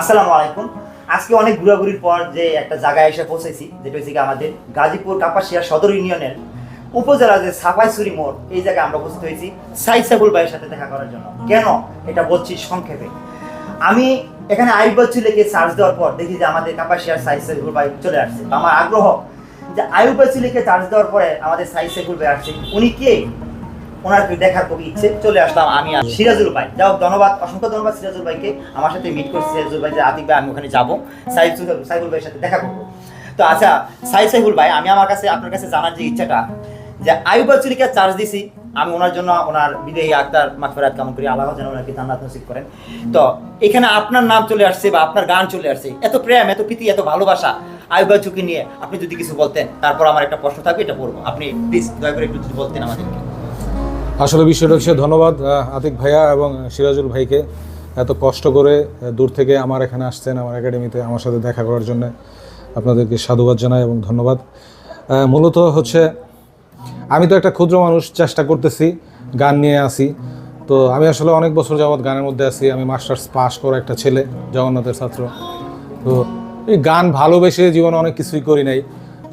আসসালামু আলাইকুম। আজকে অনেক ঘোরাঘুরির পর যে একটা জায়গায় এসে পৌঁছেছি, যেটা হচ্ছে আমাদের গাজীপুর কাপাসিয়া সদর ইউনিয়নের উপজেলা যে সাফাইসুরি মোড়, এই জায়গায় আমরা উপস্থিত হয়েছি সাইদ সাইফুল ভাইয়ের সাথে দেখা করার জন্য। কেন এটা বলছি সংক্ষেপে? আমি এখানে আইব লিখে সার্চ দেওয়ার পর দেখি যে আমাদের কাপাসিয়ার সাইদ সাইফুল ভাই চলে আসছে। আমার আগ্রহ যে আইব লিখে সার্চ দেওয়ার পরে আমাদের সাইদ সাইফুল ভাই আসছে। উনি কে? ওনার দেখার খুব ইচ্ছে, চলে আসলাম আমি সিরাজুল ভাই। যাও ধন্যবাদ, অসংখ্য ধন্যবাদ সিরাজুল ভাইকে। আমার সাথে মিট করছি সিরাজুল ভাই যে আতিক ভাই, আমি ওখানে যাব। সাইফুল সাইফুল ভাইয়ের সাথে দেখা করব। তো আচ্ছা সাই সাইফুল ভাই, আমি আমার কাছে, আপনার কাছে জানার যে ইচ্ছাটা, যে আয়ুব বাচুরিকে চার্জ দিছি, আমি ওনার জন্য ওনার বিদেহী আক্তার মাগফিরাত কামন করি। আল্লাহ যেন ওনাকে জান্নাত নসিব করেন। তো এখানে আপনার নাম চলে আসছে বা আপনার গান চলে আসছে। এত প্রেম, এত প্রীতি, এত ভালোবাসা আয়ুব বাচুকে নিয়ে আপনি যদি কিছু বলতেন, তারপর আমার একটা প্রশ্ন থাকবে, এটা পড়ব। আপনি প্লিজ দয়া করে একটু যদি বলতেন আমাদেরকে। আসলে বিষয়টা হচ্ছে ধন্যবাদ আতিক ভাইয়া এবং সিরাজুল ভাইকে এত কষ্ট করে দূর থেকে আমার এখানে আসছেন আমার একাডেমিতে আমার সাথে দেখা করার জন্য। আপনাদেরকে সাধুবাদ জানাই এবং ধন্যবাদ। মূলত হচ্ছে আমি তো একটা ক্ষুদ্র মানুষ, চেষ্টা করতেছি, গান নিয়ে আসি তো আমি আসলে অনেক বছর যাবৎ গানের মধ্যে আছি। আমি মাস্টার্স পাস করা একটা ছেলে, জগন্নাথের ছাত্র। তো এই গান ভালোবেসে জীবনে অনেক কিছুই করি নাই।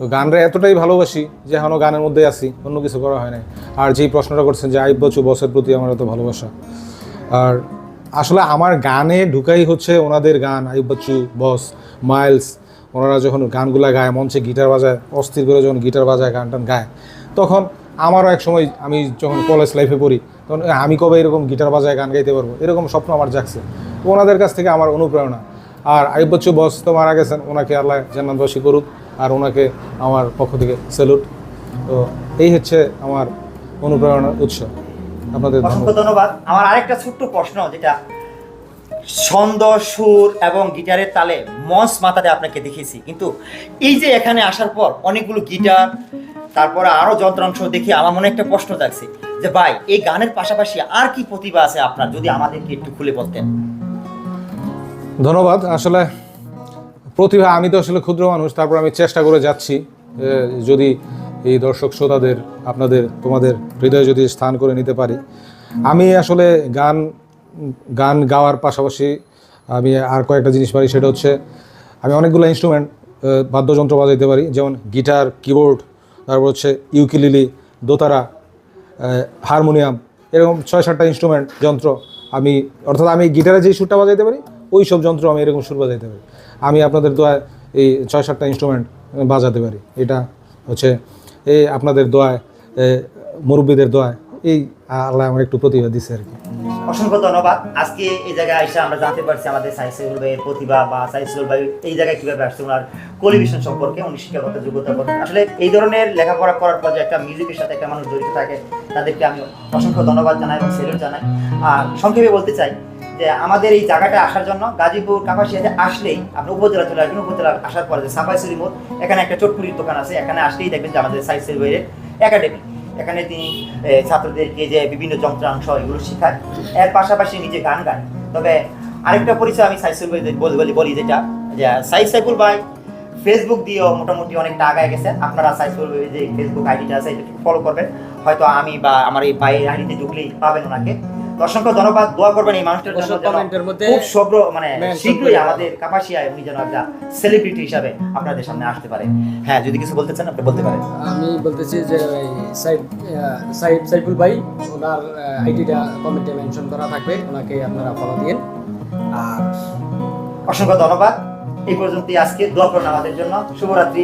তো গানরা এতটাই ভালোবাসি যে এখনও গানের মধ্যে আছি, অন্য কিছু করা হয় নাই। আর যেই প্রশ্নটা করছেন যে আইব বছু বসের প্রতি আমার এত ভালোবাসা। আর আসলে আমার গানে ঢুকাই হচ্ছে ওনাদের গান, আইব বচ্চু, বস, মাইলস। ওনারা যখন গানগুলা গায়, মঞ্চে গিটার বাজায়, অস্থির করে যখন গিটার বাজায়, গান টান গায়, তখন আমারও এক সময় আমি যখন কলেজ লাইফে পড়ি, তখন আমি কবে এরকম গিটার বাজায় গান গাইতে পারব? এরকম স্বপ্ন আমার জাগছে। ওনাদের কাছ থেকে আমার অনুপ্রেরণা। আর আইব বচ্চু বস তো মারা গেছেন ওনাকে আল্লাহ জান্নাতবাসী করুক আর ওনাকে আমার পক্ষ থেকে স্যালুট তো এই হচ্ছে আমার অনুপ্রেরণার উৎস। আপনাদের ধন্যবাদ। আমার আরেকটা ছোট্ট প্রশ্ন যেটা ছন্দ সুর এবং গিটারের তালে মঞ্চ মাথাতে আপনাকে দেখেছি কিন্তু এই যে এখানে আসার পর অনেকগুলো গিটার তারপরে আরও যন্ত্রাংশ দেখে আমার মনে একটা প্রশ্ন জাগছে যে ভাই এই গানের পাশাপাশি আর কি প্রতিভা আছে আপনার যদি আমাদেরকে একটু খুলে বলতেন? ধন্যবাদ। আসলে প্রতিভা, আমি তো আসলে ক্ষুদ্র মানুষ, তারপর আমি চেষ্টা করে যাচ্ছি। যদি এই দর্শক শ্রোতাদের, আপনাদের, তোমাদের হৃদয়ে যদি স্থান করে নিতে পারি। আমি আসলে গান গান গাওয়ার পাশাপাশি আমি আর কয়েকটা জিনিস পারি, সেটা হচ্ছে আমি অনেকগুলো ইনস্ট্রুমেন্ট বাদ্যযন্ত্র বাজাইতে পারি, যেমন গিটার কিবোর্ড তারপর হচ্ছে ইউকিলিলি দোতারা হারমোনিয়াম এরকম ছয় সাতটা ইনস্ট্রুমেন্ট যন্ত্র আমি, অর্থাৎ আমি গিটারে যেই সুরটা বাজাইতে পারি ওই সব যন্ত্র আমি এরকম সুর বাজাইতে পারি। আমি আপনাদের দোয়ায় এই ছয় সাতটা ইনস্ট্রুমেন্ট বাজাতে পারি। এটা হচ্ছে এই আপনাদের দোয়ায় মুরব্বীদের দোয়ায়। এই আল্লাহ আমার একটু প্রতিভা দিচ্ছে আর কি। অসংখ্য ধন্যবাদ। আজকে এই জায়গায় এসে আমরা জানতে পারছি আমাদের সাইসুল ভাইয়ের প্রতিভা বা সাইসুল ভাই এই জায়গায় কীভাবে আসছে, ওনার কোলিভিশন সম্পর্কে, উনি শিক্ষাগত যোগ্যতা কথা আসলে এই ধরনের লেখাপড়া করার পর যে একটা মিউজিকের সাথে একটা মানুষ জড়িত থাকে, তাদেরকে আমি অসংখ্য ধন্যবাদ জানাই এবং সেলুট জানাই। আর সংক্ষেপে বলতে চাই যে আমাদের এই জায়গাটা আসার জন্য গাজীপুর, কাপাসিয়াতে আসলেই আপনি উপজেলা চলে আসবেন। উপজেলা আসার পরে যে সাফাইসুরি মোড় এখানে একটা চটপুরির দোকান আছে। এখানে আসলেই দেখবেন যে আমাদের সাইসুল ভাইয়ের একাডেমি। এখানে তিনি ছাত্রদেরকে যে বিভিন্ন যন্ত্রাংশ এগুলো শেখায়। এর পাশাপাশি নিজে গান গায়। তবে আরেকটা পরিচয় আমি সাইসুল বলি বলি যেটা, যে সাই সাইফুল ভাই ফেসবুক দিয়েও মোটামুটি অনেকটা আগায় গেছে। আপনারা সাইফুল ভাই যে ফেসবুক আইডিটা আছে ফলো করবেন। হয়তো আমি বা আমার এই ভাইয়ের আইডিতে ঢুকলেই পাবেন ওনাকে। অসংখ্য ধন্যবাদ দোয়া করবেন এই মানুষটার জন্য কমেন্টের মধ্যে খুব মানে শীঘ্রই আমাদের কাপাসিয়ায় উনি যেন একটা সেলিব্রিটি হিসাবে আপনাদের সামনে আসতে পারে। হ্যাঁ যদি কিছু বলতে চান আপনি বলতে পারেন। আমি বলতেছি যে সাইদ সাইফুল ভাই ওনার আইডিটা কমেন্টে মেনশন করা থাকবে ওনাকে আপনারা ফলো দিন আর অসংখ্য ধন্যবাদ। এই পর্যন্তই আজকে দোয়া করুন আমাদের জন্য। শুভরাত্রি।